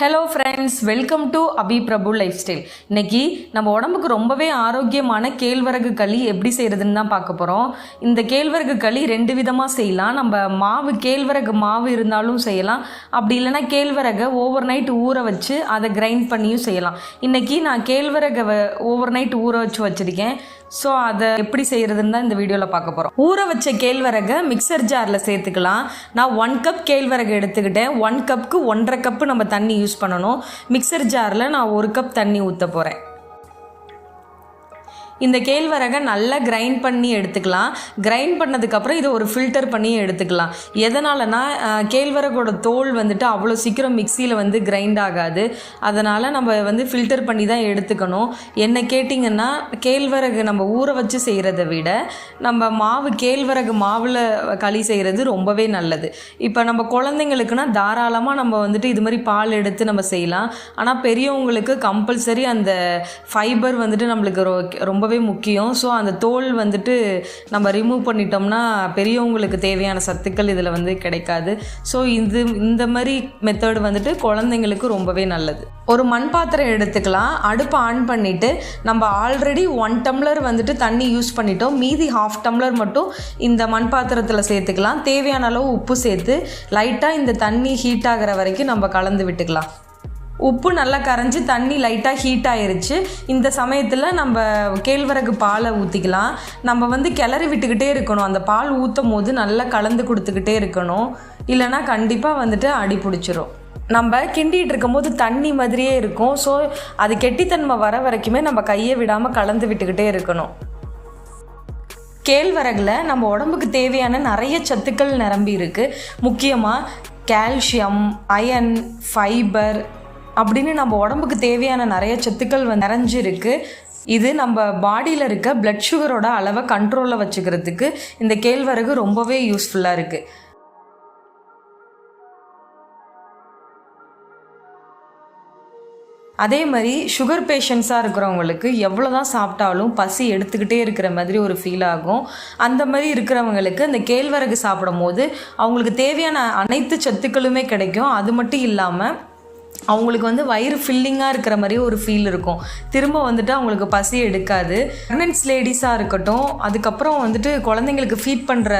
Hello friends welcome to Abhi Prabhu life style இன்னைக்கு நம்ம உடம்புக்கு ரொம்பவே ஆரோக்கியமான கேழ்வரகு களி எப்படி செய்கிறதுன்னு தான் பார்க்க போகிறோம் இந்த கேழ்வரகு களி ரெண்டு விதமாக செய்யலாம். நம்ம மாவு கேழ்வரகு மாவு இருந்தாலும் செய்யலாம். அப்படி இல்லைன்னா கேழ்வரகை ஓவர் நைட் ஊற வச்சு அதை கிரைண்ட் பண்ணியும் செய்யலாம். இன்னைக்கு நான் கேழ்வரகை ஓவர் நைட் ஊற வச்சு வச்சுருக்கேன். ஸோ அதை எப்படி செய்கிறதுன்னு தான் இந்த வீடியோவில் பார்க்க போகிறோம் ஊற வச்ச கேழ்வரகை மிக்சர் ஜாரில் சேர்த்துக்கலாம். நான் ஒன் கப் கேழ்வரகு எடுத்துக்கிட்டேன். ஒன் கப்புக்கு ஒன்றரை கப்பு நம்ம தண்ணி யூஸ் பண்ணணும். மிக்சர் ஜாரில் நான் ஒரு கப் தண்ணி ஊற்ற போகிறேன் இந்த கேழ்வரகை நல்லா கிரைண்ட் பண்ணி எடுத்துக்கலாம். கிரைண்ட் பண்ணதுக்கப்புறம் இதை ஒரு ஃபில்டர் பண்ணி எடுத்துக்கலாம். எதனாலனா கேழ்வரகோட தோல் வந்துட்டு அவ்வளோ சீக்கிரம் மிக்சியில் வந்து கிரைண்ட் ஆகாது. அதனால் நம்ம வந்து ஃபில்டர் பண்ணி தான் எடுத்துக்கணும். என்ன கேட்டிங்கன்னா கேழ்வரகு நம்ம ஊற வச்சு செய்கிறத விட நம்ம மாவு கேழ்வரகு மாவில் களி செய்கிறது ரொம்பவே நல்லது. இப்போ நம்ம குழந்தைங்களுக்குனா தாராளமாக நம்ம வந்துட்டு இது மாதிரி பால் எடுத்து நம்ம செய்யலாம். ஆனால் பெரியவங்களுக்கு கம்பல்சரி அந்த ஃபைபர் வந்துட்டு நம்மளுக்கு ரொ- ரொம்பவே முக்கியம். ஸோ அந்த தோல் வந்துட்டு நம்ம ரிமூவ் பண்ணிட்டோம்னா பெரியவங்களுக்கு தேவையான சத்துக்கள் இதில் வந்து கிடைக்காது. ஸோ இது இந்த மாதிரி மெத்தட் வந்துட்டு குழந்தைங்களுக்கு ரொம்பவே நல்லது. ஒரு மண் பாத்திரம் எடுத்துக்கலாம். அடுப்பை ஆன் பண்ணிவிட்டு நம்ம ஆல்ரெடி ஒன் டம்ளர் வந்துட்டு தண்ணி யூஸ் பண்ணிட்டோம். மீதி ஹாஃப் டம்ளர் மட்டும் இந்த மண் பாத்திரத்தில் சேர்த்துக்கலாம். தேவையான அளவு உப்பு சேர்த்து லைட்டாக இந்த தண்ணி ஹீட் ஆகிற வரைக்கும் நம்ம கலந்து விட்டுக்கலாம். உப்பு நல்லா கரைஞ்சி தண்ணி லைட்டாக ஹீட் ஆயிருச்சு. இந்த சமயத்தில் நம்ம கேழ்வரகு பாலை ஊற்றிக்கலாம் நம்ம வந்து கிளறி விட்டுக்கிட்டே இருக்கணும். அந்த பால் ஊற்றும் போது நல்லா கலந்து கொடுத்துக்கிட்டே இருக்கணும். இல்லைன்னா கண்டிப்பாக வந்துட்டு அடி பிடிச்சிரும். நம்ம கிண்டிகிட்டு இருக்கும்போது தண்ணி மாதிரியே இருக்கும். ஸோ அது கெட்டித்தன்மை வர வரைக்குமே நம்ம கையை விடாமல் கலந்து விட்டுக்கிட்டே இருக்கணும். கேழ்வரகில் நம்ம உடம்புக்கு தேவையான நிறைய சத்துக்கள் நிரம்பி இருக்குது முக்கியமாக கால்சியம் அயன் ஃபைபர் அப்படின்னு நம்ம உடம்புக்கு தேவையான நிறைய சத்துக்கள் வந்து நிறைஞ்சிருக்கு. இது நம்ம பாடியில் இருக்க பிளட் சுகரோட அளவை கண்ட்ரோலில் வச்சுக்கிறதுக்கு இந்த கேழ்வரகு ரொம்பவே யூஸ்ஃபுல்லாக இருக்குது அதே மாதிரி சுகர் பேஷண்ட்ஸாக இருக்கிறவங்களுக்கு எவ்வளோ தான் சாப்பிட்டாலும் பசி எடுத்துக்கிட்டே இருக்கிற மாதிரி ஒரு ஃபீல் ஆகும். அந்த மாதிரி இருக்கிறவங்களுக்கு அந்த கேழ்வரகு சாப்பிடும் போது அவங்களுக்கு தேவையான அனைத்து சத்துக்களுமே கிடைக்கும். அது மட்டும் இல்லாமல் அவங்களுக்கு வந்து வயிறு ஃபில்லிங்காக இருக்கிற மாதிரி ஒரு ஃபீல் இருக்கும். திரும்ப வந்துட்டு அவங்களுக்கு பசி எடுக்காது. ப்ரெக்னென்ட்ஸ் லேடிஸாக இருக்கட்டும் அதுக்கப்புறம் வந்துட்டு குழந்தைங்களுக்கு ஃபீட் பண்ணுற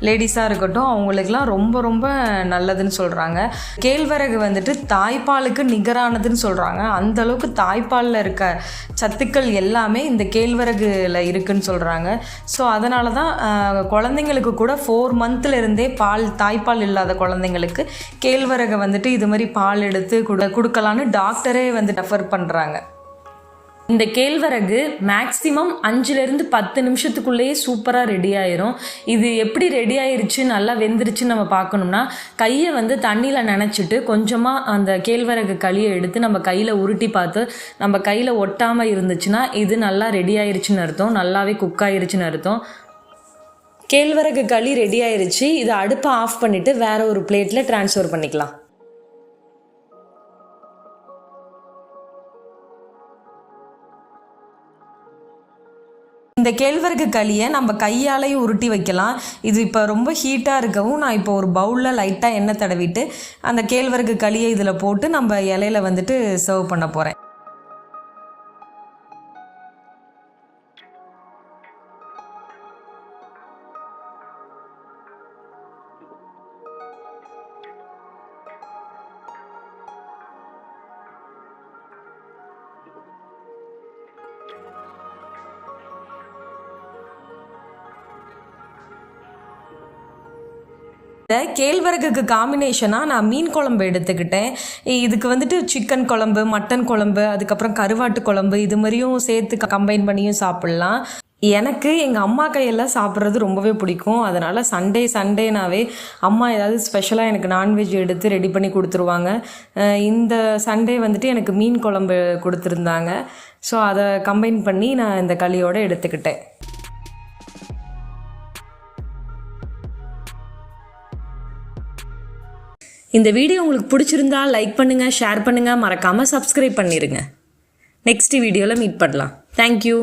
லேடிஸாக இருக்கட்டும் அவங்களுக்குலாம் ரொம்ப ரொம்ப நல்லதுன்னு சொல்கிறாங்க கேழ்வரகு வந்துட்டு தாய்ப்பாலுக்கு நிகரானதுன்னு சொல்கிறாங்க அந்த அளவுக்கு தாய்ப்பாலில் இருக்க சத்துக்கள் எல்லாமே இந்த கேழ்வரகுல இருக்குன்னு சொல்கிறாங்க ஸோ அதனால தான் குழந்தைங்களுக்கு கூட ஃபோர் இருந்தே பால் தாய்ப்பால் இல்லாத குழந்தைங்களுக்கு கேழ்வரகை வந்துட்டு இது மாதிரி பால் எடுத்து கொடு கொடுக்கலான்னு டாக்டரே வந்து ரெஃபர் பண்ணுறாங்க இந்த கேழ்வரகு மேக்ஸிமம் அஞ்சுலேருந்து பத்து நிமிஷத்துக்குள்ளேயே சூப்பராக ரெடி ஆயிரும். இது எப்படி ரெடி ஆயிருச்சு நல்லா வெந்துருச்சுன்னு நம்ம பார்க்கணும்னா கையை வந்து தண்ணியில் நினச்சிட்டு கொஞ்சமாக அந்த கேழ்வரகு களியை எடுத்து நம்ம கையில் உருட்டி பார்த்து நம்ம கையில் ஒட்டாமல் இருந்துச்சுன்னா இது நல்லா ரெடி ஆயிருச்சுன்னு அர்த்தம். நல்லாவே குக் ஆயிருச்சுன்னு அர்த்தம். கேழ்வரகு களி ரெடி ஆயிருச்சு. இதை அடுப்பை ஆஃப் பண்ணிவிட்டு வேற ஒரு பிளேட்டில் ட்ரான்ஸ்ஃபர் பண்ணிக்கலாம். இந்த கேழ்வரகு களியை நம்ம கையாலையும் உருட்டி வைக்கலாம். இது இப்போ ரொம்ப ஹீட்டாக இருக்கவும் நான் இப்போ ஒரு பவுலில் லைட்டாக எண்ணெய் தடவிட்டு அந்த கேழ்வரகு களியை இதில் போட்டு நம்ம இலையில வந்துட்டு சர்வ் பண்ண போகிறேன் இந்த கேழ்வரகுக்கு காம்பினேஷனாக நான் மீன் குழம்பு எடுத்துக்கிட்டேன். இதுக்கு வந்துட்டு சிக்கன் குழம்பு மட்டன் குழம்பு அதுக்கப்புறம் கருவாட்டு குழம்பு இது மாதிரியும் சேர்த்து கம்பைன் பண்ணியும் சாப்பிட்லாம். எனக்கு எங்கள் அம்மா கையெல்லாம் சாப்பிட்றது ரொம்பவே பிடிக்கும். அதனால் சண்டே சண்டேனாவே அம்மா ஏதாவது ஸ்பெஷலாக எனக்கு நான்வெஜ் எடுத்து ரெடி பண்ணி கொடுத்துருவாங்க. இந்த சண்டே வந்துட்டு எனக்கு மீன் குழம்பு கொடுத்துருந்தாங்க. ஸோ அதை கம்பைன் பண்ணி நான் இந்த களியோடு எடுத்துக்கிட்டேன். இந்த வீடியோ உங்களுக்கு பிடிச்சிருந்தா லைக் பண்ணுங்கள் ஷேர் பண்ணுங்கள் மறக்காமல் சப்ஸ்கிரைப் பண்ணிடுங்க நெக்ஸ்ட் வீடியோவில் மீட் பண்ணலாம். தேங்க்யூ